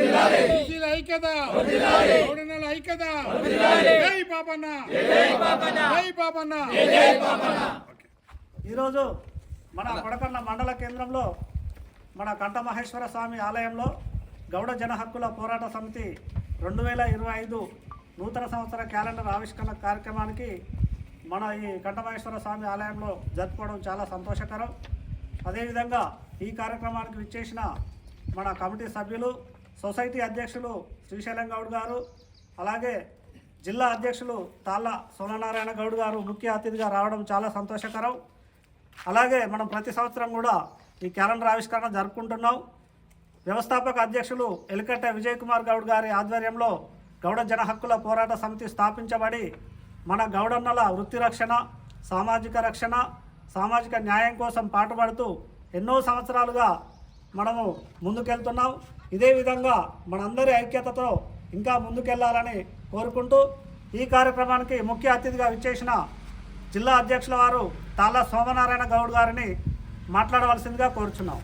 ఐక్యత బీసీల ఐక్యత. గౌడనల ఐక్యత. జై పాపన్న. జై పాపన్న. ఈరోజు మన కొడకళ్ళ మండల కేంద్రంలో మన కంఠ మహేశ్వర స్వామి ఆలయంలో గౌడ జన హక్కుల పోరాట సమితి రెండు వేల ఇరవై ఐదు నూతన సంవత్సర క్యాలెండర్ ఆవిష్కరణ కార్యక్రమానికి మన ఈ కంఠమహేశ్వర స్వామి ఆలయంలో జరుపుకోవడం చాలా సంతోషకరం. అదేవిధంగా ఈ కార్యక్రమానికి విచ్చేసిన మన కమిటీ సభ్యులు సొసైటీ అధ్యక్షులు శ్రీశైలం గౌడ్ గారు అలాగే జిల్లా అధ్యక్షులు తాళ్ళ సోమనారాయణ గౌడ్ గారు ముఖ్య అతిథిగా రావడం చాలా సంతోషకరం. అలాగే మనం ప్రతి సంవత్సరం కూడా ఈ క్యాలెండర్ ఆవిష్కరణ జరుపుకుంటున్నాం. వ్యవస్థాపక అధ్యక్షులు ఎలికట్ట విజయ్ కుమార్ గౌడ్ గారి ఆధ్వర్యంలో గౌడ జన హక్కుల పోరాట సమితి స్థాపించబడి మన గౌడన్నల వృత్తి రక్షణ సామాజిక రక్షణ సామాజిక న్యాయం కోసం పాటుపడుతూ ఎన్నో సంవత్సరాలుగా మనము ముందుకెళ్తున్నాం. ఇదే విధంగా మనందరి ఐక్యతతో ఇంకా ముందుకెళ్ళాలని కోరుకుంటూ ఈ కార్యక్రమానికి ముఖ్య అతిథిగా విచ్చేసిన జిల్లా అధ్యక్షుల వారు తాళ్ళ సోమనారాయణ గౌడ్ గారిని మాట్లాడవలసిందిగా కోరుచున్నాం.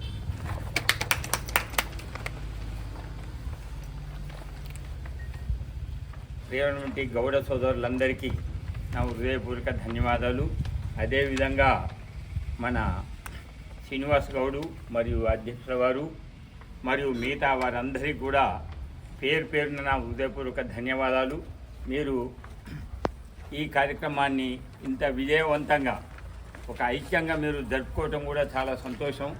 ప్రియమైనటువంటి గౌడ సోదరులందరికీ నా హృదయపూర్వక ధన్యవాదాలు. అదేవిధంగా మన శ్రీనివాస్ గౌడు మరియు అధ్యక్షుల వారు మరియు మిగతా వారందరికీ కూడా పేరు పేరున నా హృదయపూర్వక ధన్యవాదాలు. మీరు ఈ కార్యక్రమాన్ని ఇంత విజయవంతంగా ఒక ఐక్యంగా మీరు జరుపుకోవటం కూడా చాలా సంతోషం.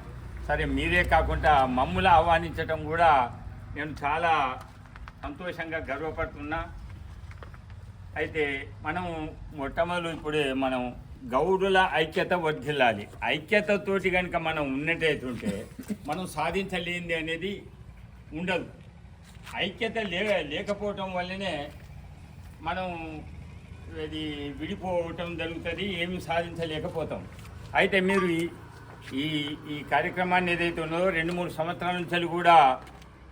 సరే మీరే కాకుండా మమ్ముల ఆహ్వానించటం కూడా నేను చాలా సంతోషంగా గర్వపడుతున్నా. అయితే మనం మొట్టమొదలు ఇప్పుడే మనం గౌడుల ఐక్యత వర్ధిల్లాలి ఐక్యతతోటి కనుక మనం ఉన్నట్టయితుంటే మనం సాధించలేనిది అనేది ఉండదు. ఐక్యత లే లేకపోవటం వల్లనే మనం ఇది విడిపోవటం జరుగుతుంది ఏమి సాధించలేకపోతాం. అయితే మీరు ఈ- ఈ ఈ కార్యక్రమాన్ని ఏదైతే ఉన్నదో రెండు మూడు సంవత్సరాల నుంచి కూడా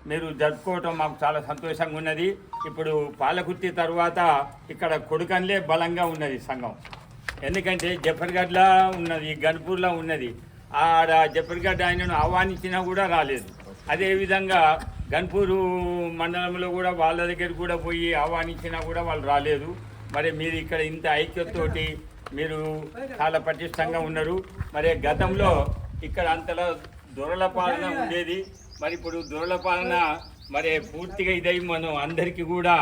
మీరు జరుపుకోవటం మాకు చాలా సంతోషంగా ఉన్నది. ఇప్పుడు పాలకుర్తి తర్వాత ఇక్కడ కొడుకన్లే బలంగా ఉన్నది సంఘం. ఎందుకంటే జఫర్గఢ్లా ఉన్నది గన్పూర్లో ఉన్నది. ఆడ జఫర్గఢ్ ఆయనను ఆహ్వానించినా కూడా రాలేదు. అదేవిధంగా గన్పూరు మండలంలో కూడా వాళ్ళ దగ్గర కూడా పోయి ఆహ్వానించినా కూడా వాళ్ళు రాలేదు. మరి మీరు ఇక్కడ ఇంత ఐక్యతతోటి మీరు చాలా పటిష్టంగా ఉన్నారు. మరి గతంలో ఇక్కడ అంతలా దొరల పాలన ఉండేది. మరి ఇప్పుడు దొరల పాలన మరి పూర్తిగా ఇదై మనం అందరికీ కూడా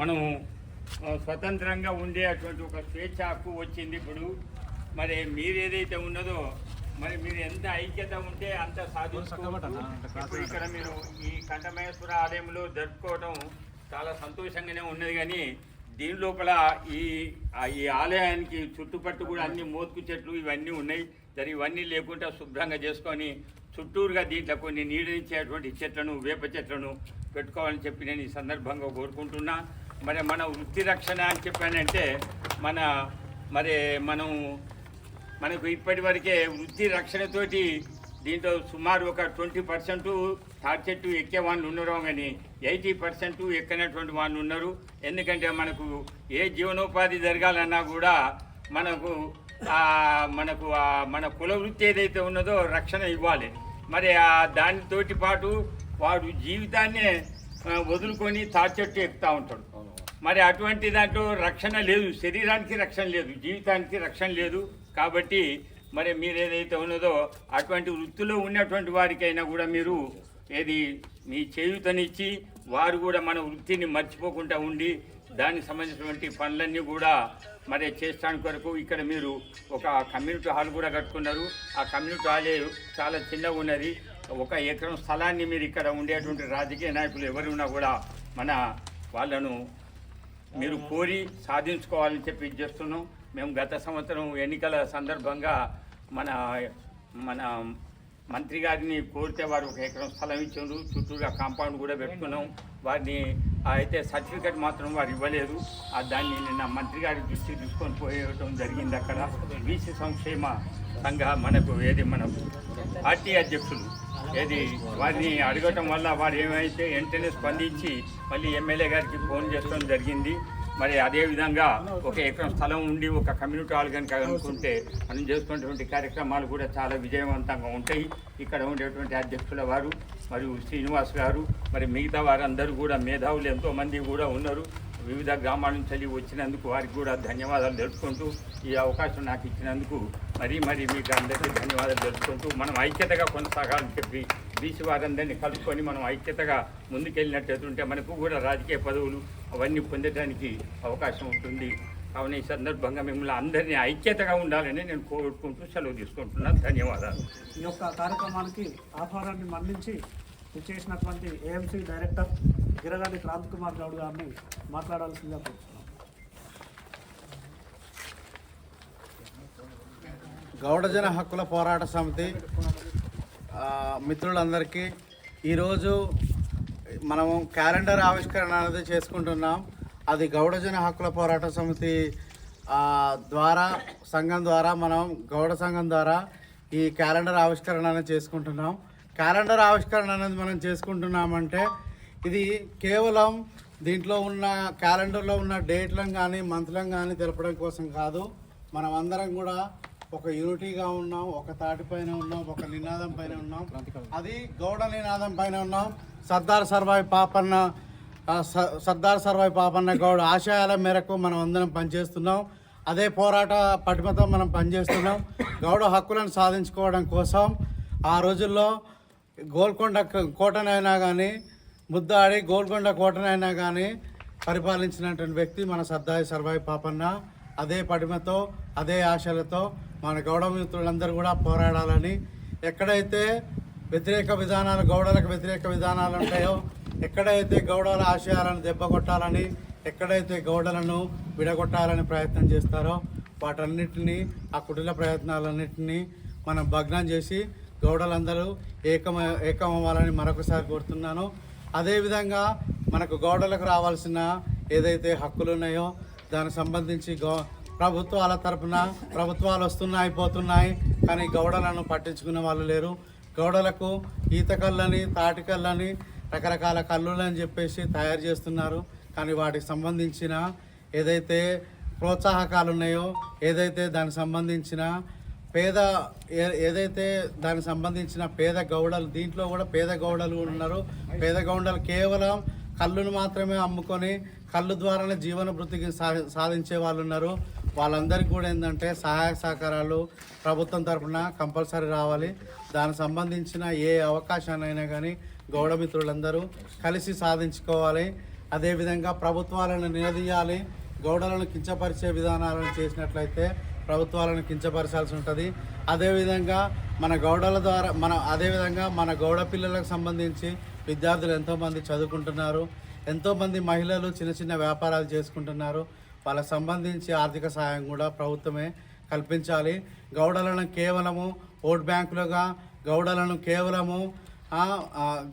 మనం స్వతంత్రంగా ఉండే అటువంటి ఒక స్వేచ్ఛ హక్కు వచ్చింది ఇప్పుడు. మరి మీరు ఏదైతే ఉన్నదో మరి మీరు ఎంత ఐక్యత ఉంటే అంత సాధించుకోవచ్చు ఇక్కడ మీరు ఈ కంఠమహేశ్వర ఆలయంలో జరుపుకోవడం చాలా సంతోషంగానే ఉన్నది కానీ దీని లోపల ఈ ఈ ఆలయానికి చుట్టుపట్టు కూడా అన్ని మోతుకు చెట్లు ఇవన్నీ ఉన్నాయి. మరి ఇవన్నీ లేకుండా శుభ్రంగా చేసుకొని చుట్టూరుగా దీంట్లో కొన్ని నీడనిచ్చేటువంటి చెట్లను వేప చెట్లను పెట్టుకోవాలని చెప్పి నేను ఈ సందర్భంగా కోరుకుంటున్నా. మరి మన వృత్తి రక్షణ అని చెప్పానంటే మన మరి మనం మనకు ఇప్పటి వరకే వృత్తి రక్షణతోటి దీంట్లో సుమారు ఒక ట్వంటీ పర్సెంట్ తాటి చెట్టు ఎక్కే వాళ్ళు ఉన్నారు కానీ ఎయిటీ పర్సెంట్ ఎక్కనటువంటి వాళ్ళు ఉన్నారు. ఎందుకంటే మనకు ఏ జీవనోపాధి జరగాలన్నా కూడా మనకు మనకు మన కుల వృత్తి ఏదైతే ఉన్నదో రక్షణ ఇవ్వాలి. మరి ఆ దానితోటి పాటు వాడు జీవితాన్నే వదులుకొని తాటి చెట్టు ఎక్కుతూ ఉంటాడు. మరి అటువంటి దాంట్లో రక్షణ లేదు. శరీరానికి రక్షణ లేదు. జీవితానికి రక్షణ లేదు. కాబట్టి మరి మీరు ఏదైతే ఉన్నదో అటువంటి వృత్తిలో ఉన్నటువంటి వారికైనా కూడా మీరు ఏది మీ చేయుతనిచ్చి వారు కూడా మన వృత్తిని మర్చిపోకుండా ఉండి దానికి సంబంధించినటువంటి పనులన్నీ కూడా మరి చేస్తానికి కొరకు ఇక్కడ మీరు ఒక కమ్యూనిటీ హాల్ కూడా కట్టుకున్నారు. ఆ కమ్యూనిటీ హాలే చాలా చిన్నగా ఉన్నది. ఒక ఎకరం స్థలాన్ని మీరు ఇక్కడ ఉండేటువంటి రాజకీయ నాయకులు ఎవరు ఉన్నా కూడా మన వాళ్ళను మీరు కోరి సాధించుకోవాలని చెప్పి చేస్తున్నాం. మేము గత సంవత్సరం ఎన్నికల సందర్భంగా మన మన మంత్రి గారిని కోరితే వారు ఒక ఎకరం స్థలం ఇచ్చారు చుట్టూగా కాంపౌండ్ కూడా పెట్టుకున్నాం. వారిని అయితే సర్టిఫికెట్ మాత్రం వారు ఇవ్వలేదు. ఆ దాన్ని నిన్న మంత్రి గారి దృష్టికి తీసుకొని పోయటం జరిగింది అక్కడ. బీసీ సంక్షేమ సంఘ మనకు ఏది మన పార్టీ అధ్యక్షులు ఏది? వారిని అడగటం వల్ల వారు ఏమైతే వెంటనే స్పందించి మళ్ళీ ఎమ్మెల్యే గారికి ఫోన్ చేస్తడం జరిగింది. మరి అదేవిధంగా ఒక ఎకరం స్థలం ఉండి ఒక కమ్యూనిటీ హాల్ కనుక అనుకుంటే మనం చేసుకునేటువంటి కార్యక్రమాలు కూడా చాలా విజయవంతంగా ఉంటాయి. ఇక్కడ ఉండేటువంటి అధ్యక్షుల వారు మరియు శ్రీనివాస్ గారు మరి మిగతా వారందరూ కూడా మేధావులు ఎంతోమంది కూడా ఉన్నారు. వివిధ గ్రామాల నుంచి వచ్చినందుకు వారికి కూడా ధన్యవాదాలు తెలుపుకుంటూ ఈ అవకాశం నాకు ఇచ్చినందుకు మరీ మరీ మీకు అందరికీ ధన్యవాదాలు తెలుసుకుంటూ మనం ఐక్యతగా కొనసాగాలని చెప్పి బీసీ వారందరినీ కలుపుకొని మనం ఐక్యతగా ముందుకెళ్ళినట్టు ఎదురుంటే మనకు కూడా రాజకీయ పదవులు అవన్నీ పొందడానికి అవకాశం ఉంటుంది. కావున ఈ సందర్భంగా మిమ్మల్ని అందరినీ ఐక్యతగా ఉండాలని నేను కోరుకుంటూ సెలవు తీసుకుంటున్నాను ధన్యవాదాలు. ఈ యొక్క కార్యక్రమానికి ఆహ్వానాన్ని మన్నించి చేసినటువంటి ఏఎంసీ డైరెక్టర్ గిరగాడి క్రాంత్ కుమార్ గౌడ్ గారిని మాట్లాడాల్సిందిగా గౌడజన హక్కుల పోరాట సమితి మిత్రులందరికీ ఈరోజు మనము క్యాలెండర్ ఆవిష్కరణ అనేది చేసుకుంటున్నాం. అది గౌడజన హక్కుల పోరాట సమితి ద్వారా సంఘం ద్వారా మనం గౌడ సంఘం ద్వారా ఈ క్యాలెండర్ ఆవిష్కరణ అనేది చేసుకుంటున్నాం. క్యాలెండర్ ఆవిష్కరణ అనేది మనం చేసుకుంటున్నామంటే ఇది కేవలం దీంట్లో ఉన్న క్యాలెండర్లో ఉన్న డేట్లను కానీ మంత్లను కానీ తెలపడం కోసం కాదు. మనం అందరం కూడా ఒక యూనిటీగా ఉన్నాం ఒక తాటిపైన ఉన్నాం ఒక నినాదం పైన ఉన్నాం. అది గౌడ నినాదం పైన ఉన్నాం. సర్దార్ సర్వాయి పాపన్న స- సర్దార్ సర్వాయి పాపన్న గౌడ ఆశయాల మేరకు మనం అందరం పనిచేస్తున్నాం. అదే పోరాట పటిమతో మనం పనిచేస్తున్నాం. గౌడ హక్కులను సాధించుకోవడం కోసం ఆ రోజుల్లో గోల్కొండ కోటనైనా కానీ ముద్దాడి గోల్కొండ కోటనైనా కానీ పరిపాలించినటువంటి వ్యక్తి మన సర్దాయి సర్వాయి పాపన్న. అదే పటిమతో అదే ఆశలతో మన గౌడ మిత్రులందరూ కూడా పోరాడాలని ఎక్కడైతే వ్యతిరేక విధానాలు గౌడలకు వ్యతిరేక విధానాలు ఉంటాయో ఎక్కడైతే గౌడల ఆశయాలను దెబ్బ కొట్టాలని ఎక్కడైతే గౌడలను విడగొట్టాలని ప్రయత్నం చేస్తారో వాటన్నిటిని ఆ కుటిల ప్రయత్నాలన్నింటినీ మనం భగ్నం చేసి గౌడలందరూ ఏకమ ఏకమవ్వాలని మరొకసారి కోరుతున్నాను. అదేవిధంగా మనకు గౌడలకు రావాల్సిన ఏదైతే హక్కులు ఉన్నాయో దానికి సంబంధించి గో ప్రభుత్వాల తరపున ప్రభుత్వాలు వస్తున్నాయి పోతున్నాయి కానీ గౌడలను పట్టించుకునే వాళ్ళు లేరు. గౌడలకు ఈత కళ్ళని తాటి కళ్ళని రకరకాల కళ్ళులని చెప్పేసి తయారు చేస్తున్నారు. కానీ వాటికి సంబంధించిన ఏదైతే ప్రోత్సాహకాలు ఉన్నాయో ఏదైతే దానికి సంబంధించిన పేద ఏ- ఏదైతే దానికి సంబంధించిన పేద గౌడలు దీంట్లో కూడా పేద గౌడలు ఉన్నారు. పేద గౌడలు కేవలం కళ్ళును మాత్రమే అమ్ముకొని కళ్ళు ద్వారానే జీవన వృత్తికి సా- సాధించే వాళ్ళు ఉన్నారు. వాళ్ళందరికీ కూడా ఏంటంటే సహాయ సహకారాలు ప్రభుత్వం తరఫున కంపల్సరీ రావాలి. దానికి సంబంధించిన ఏ అవకాశాన్నైనా కానీ గౌడ మిత్రులందరూ కలిసి సాధించుకోవాలి. అదేవిధంగా ప్రభుత్వాలను నిలదీయాలి. గౌడలను కించపరిచే విధానాలను చేసినట్లయితే ప్రభుత్వాలను కించపరచాల్సి ఉంటుంది. అదేవిధంగా మన గౌడల ద్వారా మన అదేవిధంగా మన గౌడ పిల్లలకు సంబంధించి విద్యార్థులు ఎంతోమంది చదువుకుంటున్నారు ఎంతోమంది మహిళలు చిన్న చిన్న వ్యాపారాలు చేసుకుంటున్నారు. వాళ్ళకి సంబంధించి ఆర్థిక సహాయం కూడా ప్రభుత్వమే కల్పించాలి. గౌడలను కేవలము ఓట్ బ్యాంకులుగా గౌడలను కేవలము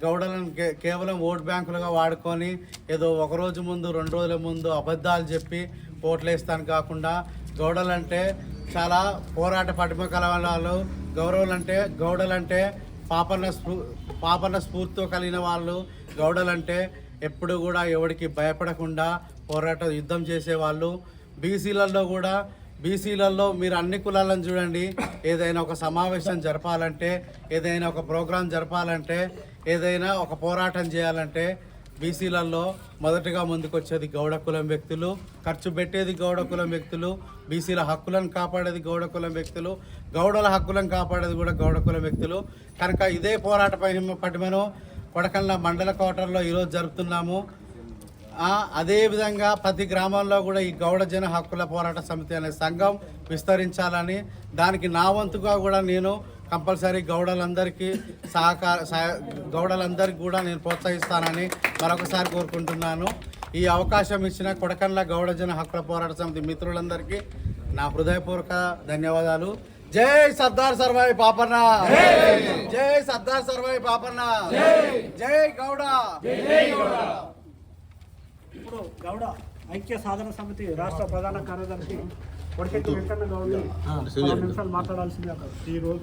గౌడలను కేవలం ఓట్ బ్యాంకులుగా వాడుకొని ఏదో ఒక రోజు ముందు రెండు రోజుల ముందు అబద్ధాలు చెప్పి ఓట్లు వేస్తాను కాకుండా గౌడలంటే చాలా పోరాట పటిమ కలవాళ్ళు. గౌరవులంటే గౌడలంటే పాపన్న స్ఫూ పాపన్న స్ఫూర్తితో కలిగిన వాళ్ళు గౌడలంటే ఎప్పుడు కూడా ఎవరికి భయపడకుండా పోరాట యుద్ధం చేసేవాళ్ళు. బీసీలలో కూడా బీసీలలో మీరు అన్ని కులాలను చూడండి. ఏదైనా ఒక సమావేశం జరపాలంటే ఏదైనా ఒక ప్రోగ్రాం జరపాలంటే ఏదైనా ఒక పోరాటం చేయాలంటే బీసీలలో మొదటగా ముందుకొచ్చేది గౌడ కులం వ్యక్తులు ఖర్చు పెట్టేది గౌడ కులం వ్యక్తులు బీసీల హక్కులను కాపాడేది గౌడ కులం వ్యక్తులు గౌడల హక్కులను కాపాడేది కూడా గౌడ కులం వ్యక్తులు. కనుక ఇదే పోరాట పటి పటిమను కొడకన్న మండల కోటర్లో ఈరోజు జరుపుతున్నాము. అదేవిధంగా ప్రతి గ్రామంలో కూడా ఈ గౌడ జన హక్కుల పోరాట సమితి అనే సంఘం విస్తరించాలని దానికి నా వంతుగా కూడా నేను కంపల్సరీ గౌడలందరికీ సహకార సహ- గౌడలందరికీ కూడా నేను ప్రోత్సహిస్తానని మరొకసారి కోరుకుంటున్నాను. ఈ అవకాశం ఇచ్చిన కొడకండ్ల గౌడ జన హక్కుల పోరాట సమితి మిత్రులందరికీ నా హృదయపూర్వక ధన్యవాదాలు. జై సర్దార్ సర్వాయి పాపన్న జై సర్దార్ సర్వాయి పాపన్న జై గౌడ! ఇప్పుడు గౌడ ఐక్య సాధన సమితి రాష్ట్ర ప్రధాన కార్యదర్శి వడికెట్టి వెంకన్న గౌడ్ నిమిషాలు మాట్లాడాల్సిందే ఈ రోజు